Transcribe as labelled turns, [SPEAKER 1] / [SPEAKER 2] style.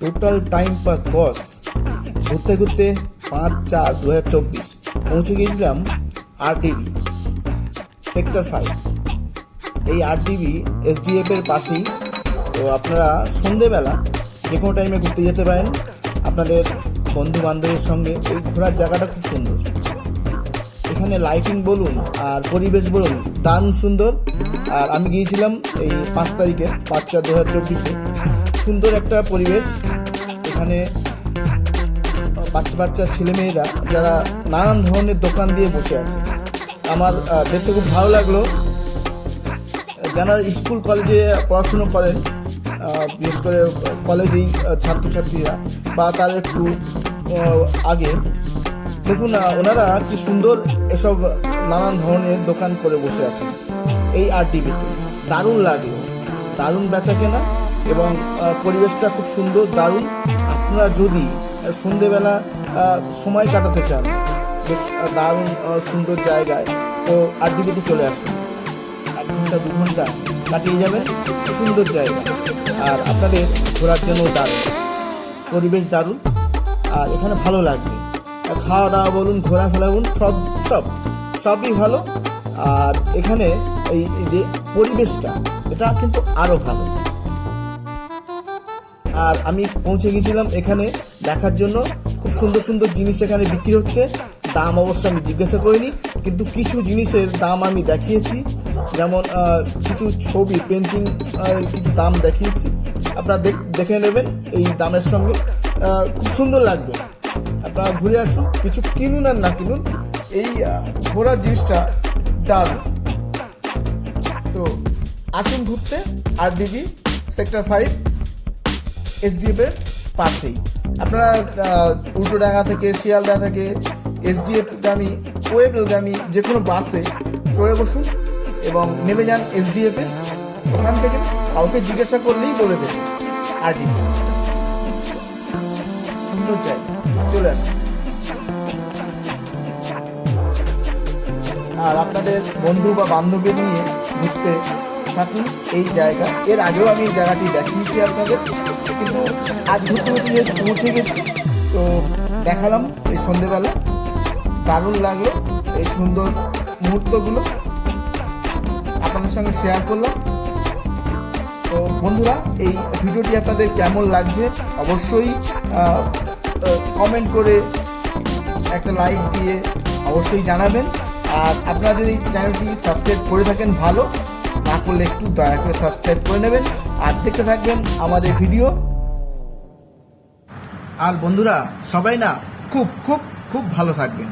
[SPEAKER 1] Total time pass বস ঘুরতে ঘুরতে পাঁচ চার দু হাজার চব্বিশ। পৌঁছে গিয়েছিলাম আর টিভি সেক্টর ফাইভ এই আর টিভি এসডিএফ এর পাশেই। তো আপনারা সন্ধেবেলা যে কোনো টাইমে ঘুরতে যেতে পারেন। আপনাদের বন্ধু বান্ধবের সঙ্গে। এই ঘোরার জায়গাটা খুব সুন্দর। এখানে লাইটিং বলুন আর পরিবেশ বলুন দারুণ সুন্দর। আর আমি গিয়েছিলাম এই পাঁচ তারিখে, পাঁচ চার দু হাজার চব্বিশে। সুন্দর একটা পরিবেশ। এখানে বাচ্চা বাচ্চা ছেলেমেয়েরা যারা নানান ধরনের দোকান দিয়ে বসে আছে। আমার দেখতে খুব ভালো লাগল। যারা স্কুল কলেজে পড়াশুনো করেন বিশেষ করে কলেজেই ছাত্রছাত্রীরা বা তার একটু আগে, দেখুন ওনারা কি সুন্দর এসব নানান ধরনের দোকান করে বসে আছেন। এই আর টিভিতে। দারুণ লাগল। দারুণ বেচা কেনা। এবং পরিবেশটা খুব সুন্দর, দারুণ। আপনারা যদি সন্ধেবেলা সময় কাটাতে চান, বেশ দারুণ সুন্দর জায়গায়, তো আর টিভিতে চলে আসুন। এক ঘণ্টা, দু ঘণ্টা কাটিয়ে যাবেন, সুন্দর জায়গা। আর আপনাদের ঘোরার জন্য দারুণ। পরিবেশ দারুণ। আর এখানে ভালো লাগবে। খাওয়া দাওয়া বলুন, ঘোরাফেরা বলুন, সব সব, সবই ভালো। আর এখানে এই যে পরিবেশটা, এটা কিন্তু আরও ভালো। আর আমি পৌঁছে গেছিলাম এখানে দেখার জন্য। খুব সুন্দর সুন্দর জিনিস এখানে বিক্রি হচ্ছে। দাম অবশ্য আমি জিজ্ঞাসা করিনি, কিন্তু কিছু জিনিসের দাম আমি দেখিয়েছি। যেমন কিছু ছবি পেন্টিং কিছু দাম দেখিয়েছি। আপনারা দেখ- নেবেন এই দামের সঙ্গে। খুব সুন্দর লাগবে। আপনারা ঘুরে আসুন, কিছু কিনুন আর না কিনুন, এই ঘোরার জিনিসটা দারুণ তো, আসুন ঘুরতে, আর ডিবি সেক্টর ফাইভ। এসডিএফ এর পাশেই। আপনারা উল্টোডাঙ্গা থেকে, শিয়ালদা থেকে, এসডিএফ গামী ওয়েবগামী যে কোনো বাসে চড়ে বসুন এবং নেমে যান এসডিএফ ওখান থেকে। কাউকে জিজ্ঞাসা করলেই বলে দেবে আরডি। সুন্দর জায়গা। চলে আসুন। আর আপনাদের বন্ধু বা বান্ধবী নিয়ে ঘুরতে থাকুন এই জায়গা। এর আগেও আমি এই জায়গাটি দেখিয়েছি আপনাদের, কিন্তু আজ ঘুরতে যেহেতু পৌঁছে গেছি। তো দেখালাম এই সন্ধেবেলা, দারুণ লাগল এই সুন্দর মুহূর্তগুলো। আপনাদের সঙ্গে শেয়ার করলাম। তো বন্ধুরা, এই ভিডিওটি আপনাদের কেমন লাগছে? অবশ্যই কমেন্ট করে একটা লাইক দিয়ে অবশ্যই জানাবেন। আর আপনারা যদি চ্যানেলটি সাবস্ক্রাইব করে থাকেন, ভালো। না করলে একটু দয়া করে সাবস্ক্রাইব করে নেবেন আর দেখতে থাকবেন আমাদের ভিডিও আর বন্ধুরা, সবাই না খুব খুব খুব ভালো থাকবেন।